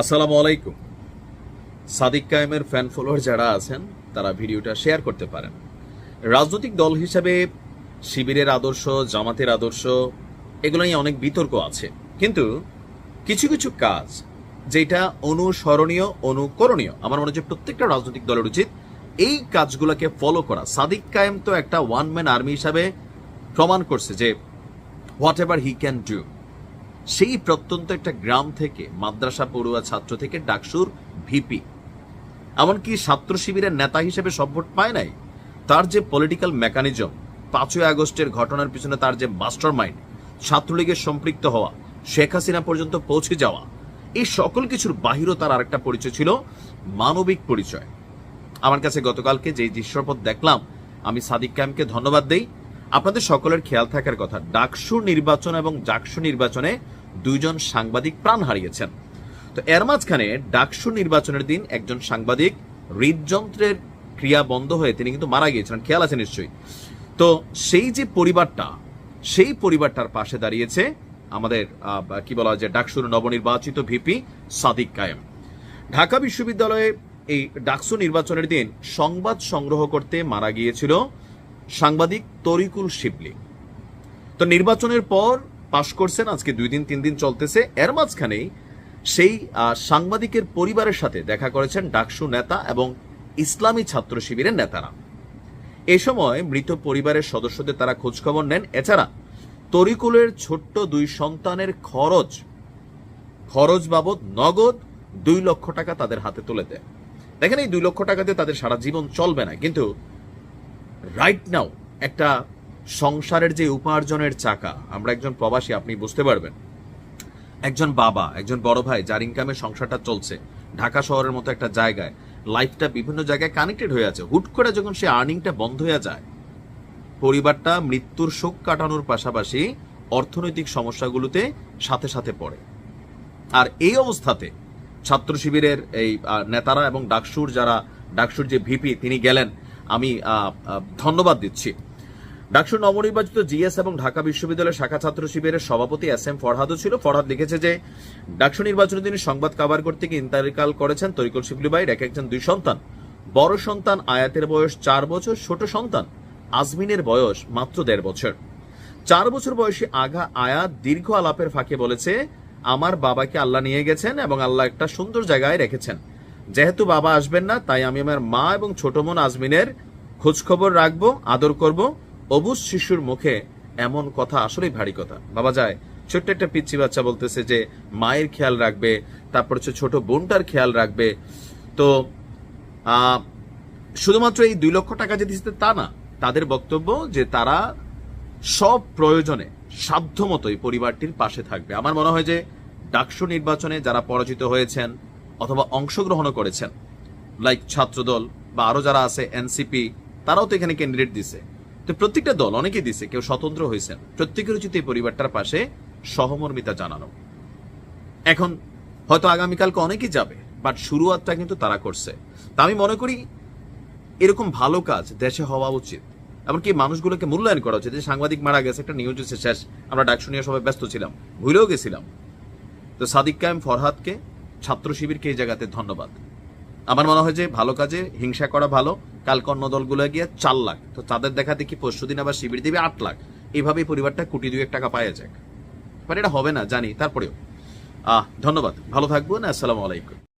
আসসালামু আলাইকুম। সাদিক কায়েমের ফ্যান ফলোয়ার যারা আছেন, তারা ভিডিওটা শেয়ার করতে পারেন। রাজনৈতিক দল হিসাবে শিবিরের আদর্শ, জামাতের আদর্শ এগুলো নিয়ে অনেক বিতর্ক আছে। কিন্তু কিছু কিছু কাজ যেটা অনুসরণীয়, অনুকরণীয়, আমার মনে হচ্ছে প্রত্যেকটা রাজনৈতিক দলের উচিত এই কাজগুলোকে ফলো করা। সাদিক কায়েম তো একটা ওয়ান ম্যান আর্মি হিসাবে প্রমাণ করছে যে whatever he can do সেই প্রত্যন্ত একটা গ্রাম থেকে মাদ্রাসা পড়ুয়া ছাত্র থেকে ডাকসুর ভিপি। এমনকি ছাত্র শিবিরের নেতা হিসেবে সব ভোট পায় নাই। তার যে পলিটিক্যাল মেকানিজম পাঁচই আগস্টের ঘটনার পিছনে তার যে মাস্টার মাইন্ড ছাত্রলীগের সম্পৃক্ত হওয়া, শেখ হাসিনা পর্যন্ত পৌঁছে যাওয়া, এই সকল কিছুর বাহিরও তার আরেকটা পরিচয় ছিল, মানবিক পরিচয়। আমার কাছে গতকালকে যে দৃশ্যপথ দেখলাম, আমি সাদিক ক্যাম্পকে ধন্যবাদ দেই। আপনাদের সকলের খেয়াল থাকার কথা, ডাকসু নির্বাচন এবং জাকসু নির্বাচনে দুইজন সাংবাদিক প্রাণ হারিয়েছেন। তো এর মাঝখানে ডাকসু নির্বাচনের দিন একজন সাংবাদিক হৃদযন্ত্রের ক্রিয়া বন্ধ হয়ে তিনি কিন্তু মারা গিয়েছিলেন। খেয়াল আছে নিশ্চয়ই। তো সেই যে পরিবারটা, সেই পরিবারটার পাশে দাঁড়িয়েছে আমাদের কি বলা হয় যে, ডাকসুর নবনির্বাচিত ভিপি সাদিক কায়েম। ঢাকা বিশ্ববিদ্যালয়ে এই ডাকসু নির্বাচনের দিন সংবাদ সংগ্রহ করতে মারা গিয়েছিল সাংবাদিক তরিকুল শিবলি। তো নির্বাচনের পর পাশ করছেন, আজকে দুই দিন, তিন দিন চলতেছে। এর মাঝখানেই সেই সাংবাদিকের পরিবারের সাথে দেখা করেছেন ডাকসু নেতা এবং ইসলামী ছাত্র শিবিরের নেতারা। এ সময় মৃত পরিবারের সদস্যদের তারা খোঁজখবর নেন। এছাড়া তরিকুলের ছোট্ট দুই সন্তানের খরচ খরচ বাবদ নগদ দুই লক্ষ টাকা তাদের হাতে তুলে দেয়। দেখেন এই দুই লক্ষ টাকাতে তাদের সারা জীবন চলবে না। কিন্তু রাইট নাও একটা সংসারের যে উপার্জনের চাকা, আমরা একজন প্রবাসী, আপনি বুঝতে পারবেন। একজন বাবা, একজন বড় ভাই, যার ইনকামে সংসারটা চলছে, ঢাকা শহরের মতো একটা জায়গায় লাইফটা বিভিন্ন জায়গায় কানেক্টেড হয়ে আছে। হুট করে যখন সে আর্নিংটা বন্ধ হয়ে যায়, পরিবারটা মৃত্যুর শোক কাটানোর পাশাপাশি অর্থনৈতিক সমস্যাগুলোতে সাথে সাথে পড়ে। আর এই অবস্থাতে ছাত্র শিবিরের এই নেতারা এবং ডাকসুর, যারা, ডাকসুর যে ভিপি তিনি গেলেন আমি ধন্যবাদ দিচ্ছি। ডাকসুর নবনির্বাচিত জিএস এবং ঢাকা বিশ্ববিদ্যালয়ের শাখা ছাত্র শিবিরের সভাপতি এস এম ফরহাদও ছিল। ফরহাদ লিখেছে যে, ডাকসু নির্বাচনে তিনি সংবাদ কাবার করতে গিয়ে ইন্তারিকাল করেছেন তরিকুল শিবলি ভাইয়ের এক একজন দুই সন্তান। বড় সন্তান আয়াতের বয়স চার বছর, ছোট সন্তান আজমিনের বয়স মাত্র দেড় বছর। চার বছর বয়সী আঘা আয়াত দীর্ঘ আলাপের ফাঁকে বলেছে, আমার বাবাকে আল্লাহ নিয়ে গেছেন এবং আল্লাহ একটা সুন্দর জায়গায় রেখেছেন। যেহেতু বাবা আসবেন না, তাই আমি আমার মা এবং ছোট বোন আজমিনের খোঁজখবর রাখব, আদর করব। অবুজ শিশুর মুখে এমন কথা আসলেই ভারী কথা। বাবা যায়, ছোট্ট একটা পিচ্ছি বাচ্চা বলতেছে যে, মায়ের খেয়াল রাখবে, তারপর হচ্ছে ছোট বোনটার খেয়াল রাখবে। তো শুধুমাত্র এই দুই লক্ষ টাকা যে দিচ্ছে তা না, তাদের বক্তব্য যে তারা সব প্রয়োজনে সাধ্যমতো এই পরিবারটির পাশে থাকবে। আমার মনে হয় যে ডাকসু নির্বাচনে যারা পরাজিত হয়েছেন অথবা অংশগ্রহণও করেছেন। লাইক ছাত্রদল বা আরও যারা আছে এনসিপি তারাও তো এখানে ক্যান্ডিডেট দিছে। তো প্রত্যেকটা দল, অনেকেই দিছে, কেউ স্বতন্ত্র হয়েছেন। প্রত্যেকের উচিত এই পরিবারটার পাশে সহমর্মিতা জানানো। এখন, হয়তো আগামীকালকে অনেকেই যাবে বাট শুরুয়াতটা কিন্তু তারা করছে। তা আমি মনে করি, এরকম ভালো কাজ দেশে হওয়া উচিত। এমনকি মানুষগুলোকে মূল্যায়ন করা উচিত। যে সাংবাদিক মারা গেছে, একটা নিউজ শেষ। আমরা ডাকশো নিয়ে সবাই ব্যস্ত ছিলাম, ভুলেও গেছিলাম। তো সাদিক কায়েম ফরহাদকে ছাত্র শিবিরকে এই জায়গাতে ধন্যবাদ। আমার মনে হয় যে ভালো কাজে, হিংসা করা ভালো, কালকে অন্য দলগুলো গিয়ে চার লাখ। তো তাদের দেখা দেখি পরশু দিন আবার শিবির দেবে আট লাখ? এইভাবে পরিবারটা কোটি দুয়েক টাকা পাওয়া যাক। বাট এটা হবে না, জানি, তারপরেও। আহ, ধন্যবাদ, ভালো থাকবেন, আসসালামু আলাইকুম।